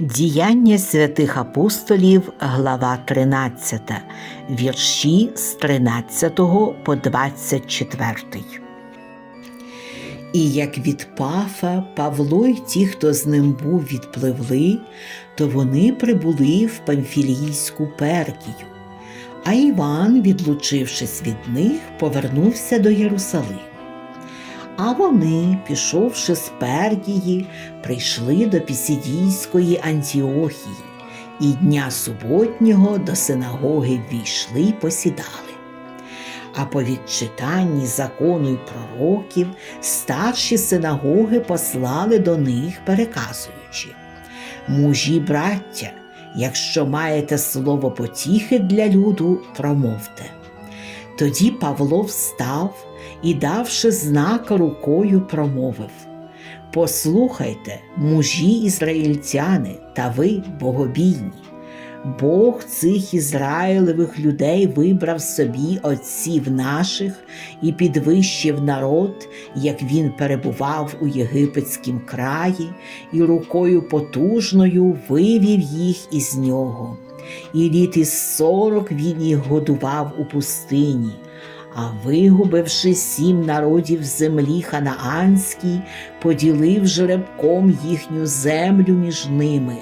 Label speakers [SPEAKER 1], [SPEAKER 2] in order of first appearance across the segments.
[SPEAKER 1] Діяння святих апостолів, глава 13, вірші з 13 по 24. І як від Пафа Павло й ті, хто з ним був, відпливли, то вони прибули в Памфілійську Пергію. А Іван, відлучившись від них, повернувся до Єрусалиму. А вони, пішовши з Пергії, прийшли до Пісідійської Антіохії, і дня суботнього до синагоги ввійшли й посідали. А по відчитанні закону й пророків старші синагоги послали до них, переказуючи Мужі, браття, якщо маєте слово потіхи для люду, промовте. Тоді Павло встав і, давши знак рукою, промовив Послухайте, мужі ізраїльтяни та ви богобійні. Бог цих ізраїлевих людей вибрав собі отців наших і підвищив народ, як він перебував у єгипетськім краї, і рукою потужною вивів їх із нього. І літ із сорок він їх годував у пустині. А вигубивши сім народів землі ханаанській, поділив жеребком їхню землю між ними,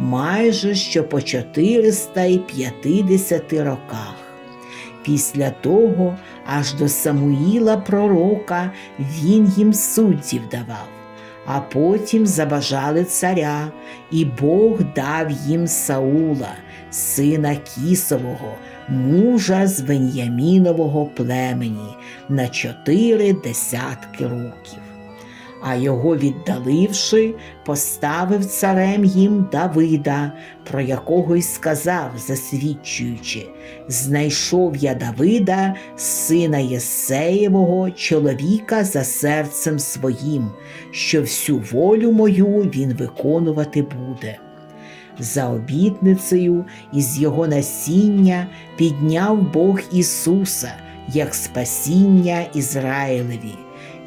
[SPEAKER 1] майже що по 450 роках. Після того, аж до Самуїла пророка, він їм суддів давав, а потім забажали царя, і Бог дав їм Саула, сина Кісового, мужа з Веньямінового племені на чотири десятки років. А його віддаливши, поставив царем їм Давида, про якого й сказав, засвідчуючи: Знайшов я Давида, сина Єсеєвого, чоловіка за серцем своїм, що всю волю мою він виконувати буде. За обітницею із його насіння підняв Бог Ісуса як спасіння Ізраїлеві,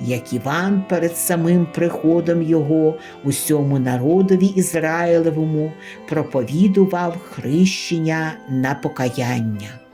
[SPEAKER 1] як Іван перед самим приходом Його усьому народові Ізраїлевому проповідував хрещення на покаяння.